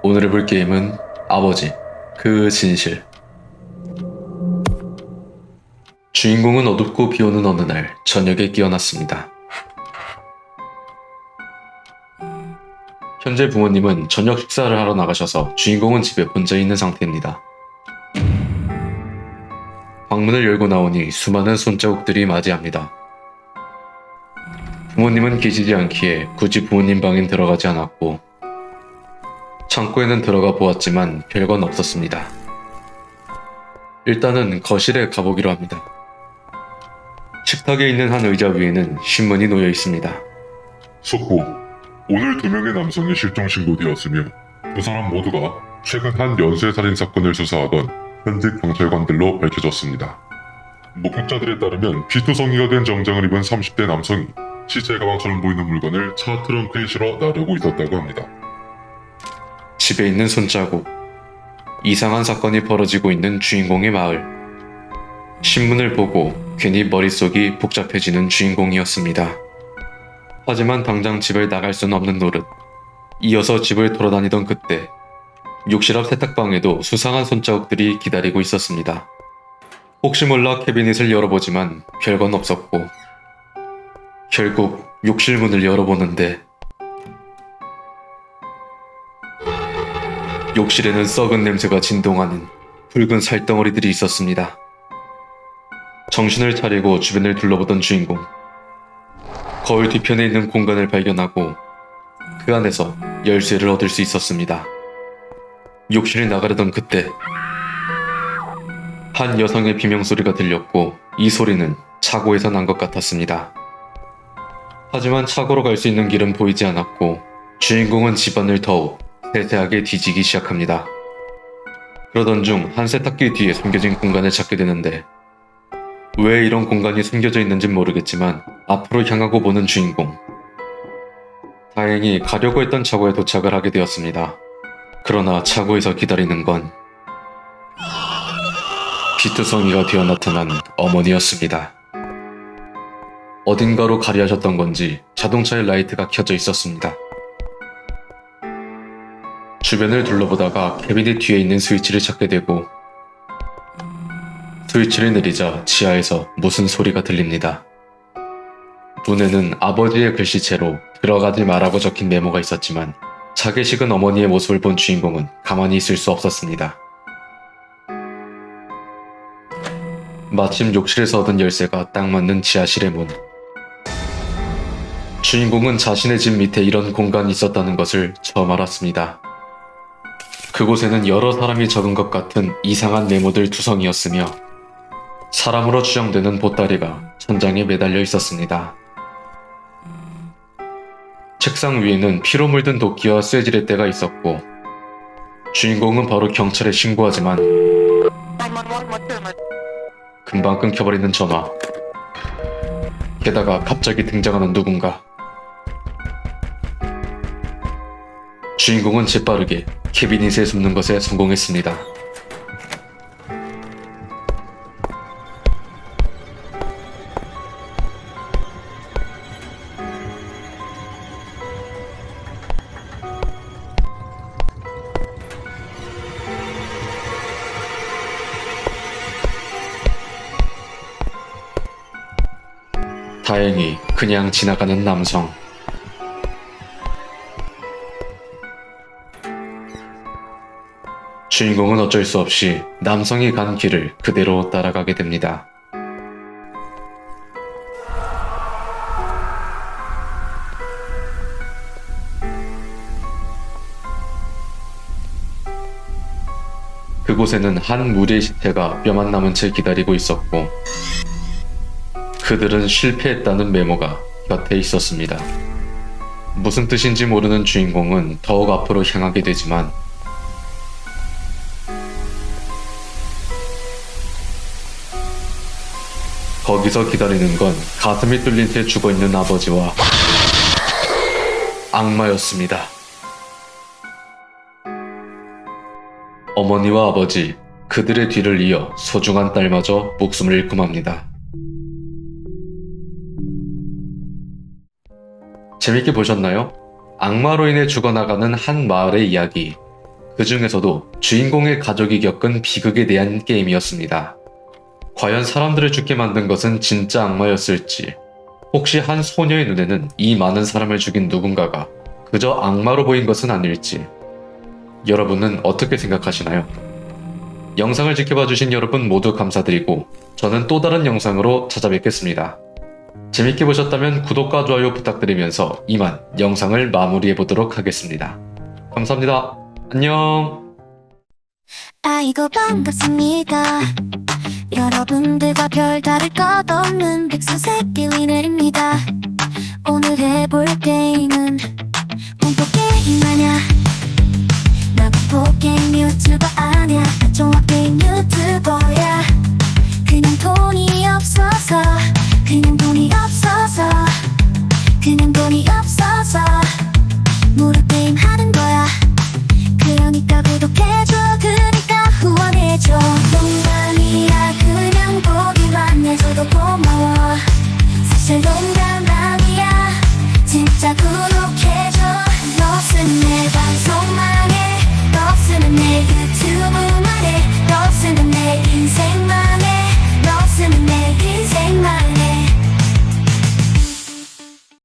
오늘 해볼 게임은 아버지, 그 진실. 주인공은 어둡고 비 오는 어느 날 저녁에 깨어났습니다. 현재 부모님은 저녁 식사를 하러 나가셔서 주인공은 집에 혼자 있는 상태입니다. 방문을 열고 나오니 수많은 손자국들이 맞이합니다. 부모님은 계시지 않기에 굳이 부모님 방엔 들어가지 않았고 창고에는 들어가 보았지만 별건 없었습니다. 일단은 거실에 가보기로 합니다. 식탁에 있는 한 의자 위에는 신문이 놓여 있습니다. 속보. 오늘 두 명의 남성이 실종 신고되었으며 두 사람 모두가 최근 한 연쇄 살인 사건을 수사하던 현직 경찰관들로 밝혀졌습니다. 목격자들에 따르면 피투성이가 된 정장을 입은 30대 남성이 시체 가방처럼 보이는 물건을 차 트렁크에 실어 나르고 있었다고 합니다. 집에 있는 손자국. 이상한 사건이 벌어지고 있는 주인공의 마을. 신문을 보고 괜히 머릿속이 복잡해지는 주인공이었습니다. 하지만 당장 집을 나갈 수는 없는 노릇. 이어서 집을 돌아다니던 그때 욕실 앞 세탁방에도 수상한 손자국들이 기다리고 있었습니다. 혹시 몰라 캐비닛을 열어보지만 별건 없었고 결국 욕실 문을 열어보는데 욕실에는 썩은 냄새가 진동하는 붉은 살덩어리들이 있었습니다. 정신을 차리고 주변을 둘러보던 주인공. 거울 뒤편에 있는 공간을 발견하고 그 안에서 열쇠를 얻을 수 있었습니다. 욕실을 나가려던 그때 한 여성의 비명소리가 들렸고 이 소리는 차고에서 난 것 같았습니다. 하지만 차고로 갈 수 있는 길은 보이지 않았고 주인공은 집안을 더욱 세세하게 뒤지기 시작합니다. 그러던 중 한 세탁기 뒤에 숨겨진 공간을 찾게 되는데 왜 이런 공간이 숨겨져 있는지 모르겠지만 앞으로 향하고 보는 주인공. 다행히 가려고 했던 차고에 도착을 하게 되었습니다. 그러나 차고에서 기다리는 건 피투성이가 되어 나타난 어머니였습니다. 어딘가로 가리하셨던 건지 자동차의 라이트가 켜져 있었습니다. 주변을 둘러보다가 캐비닛 뒤에 있는 스위치를 찾게 되고 스위치를 내리자 지하에서 무슨 소리가 들립니다. 문에는 아버지의 글씨체로 들어가지 말라고 적힌 메모가 있었지만 자기 식은 어머니의 모습을 본 주인공은 가만히 있을 수 없었습니다. 마침 욕실에서 얻은 열쇠가 딱 맞는 지하실의 문. 주인공은 자신의 집 밑에 이런 공간이 있었다는 것을 처음 알았습니다. 그곳에는 여러 사람이 적은 것 같은 이상한 메모들 두성이었으며 사람으로 추정되는 보따리가 천장에 매달려 있었습니다. 책상 위에는 피로 물든 도끼와 쇠지렛대가 있었고 주인공은 바로 경찰에 신고하지만 금방 끊겨버리는 전화 게다가 갑자기 등장하는 누군가 주인공은 재빠르게 캐비닛에 숨는 것에 성공했습니다. 다행히 그냥 지나가는 남성. 주인공은 어쩔 수 없이 남성이 간 길을 그대로 따라가게 됩니다. 그곳에는 한 무리의 시체가 뼈만 남은 채 기다리고 있었고 그들은 실패했다는 메모가 곁에 있었습니다. 무슨 뜻인지 모르는 주인공은 더욱 앞으로 향하게 되지만 거기서 기다리는 건 가슴이 뚫린 채 죽어 있는 아버지와 악마였습니다. 어머니와 아버지, 그들의 뒤를 이어 소중한 딸마저 목숨을 잃고 맙니다. 재밌게 보셨나요? 악마로 인해 죽어나가는 한 마을의 이야기. 그 중에서도 주인공의 가족이 겪은 비극에 대한 게임이었습니다. 과연 사람들을 죽게 만든 것은 진짜 악마였을지, 혹시 한 소녀의 눈에는 이 많은 사람을 죽인 누군가가 그저 악마로 보인 것은 아닐지, 여러분은 어떻게 생각하시나요? 영상을 지켜봐 주신 여러분 모두 감사드리고, 저는 또 다른 영상으로 찾아뵙겠습니다. 재밌게 보셨다면 구독과 좋아요 부탁드리면서 이만 영상을 마무리해 보도록 하겠습니다. 감사합니다. 안녕! 아이고 반갑습니다 여러분들과 별다를 것 없는 백수색 빌리넬입니다. 오늘 해볼 게임은 공포 게임 아냐 나 공포 게임 유튜버 아냐 나종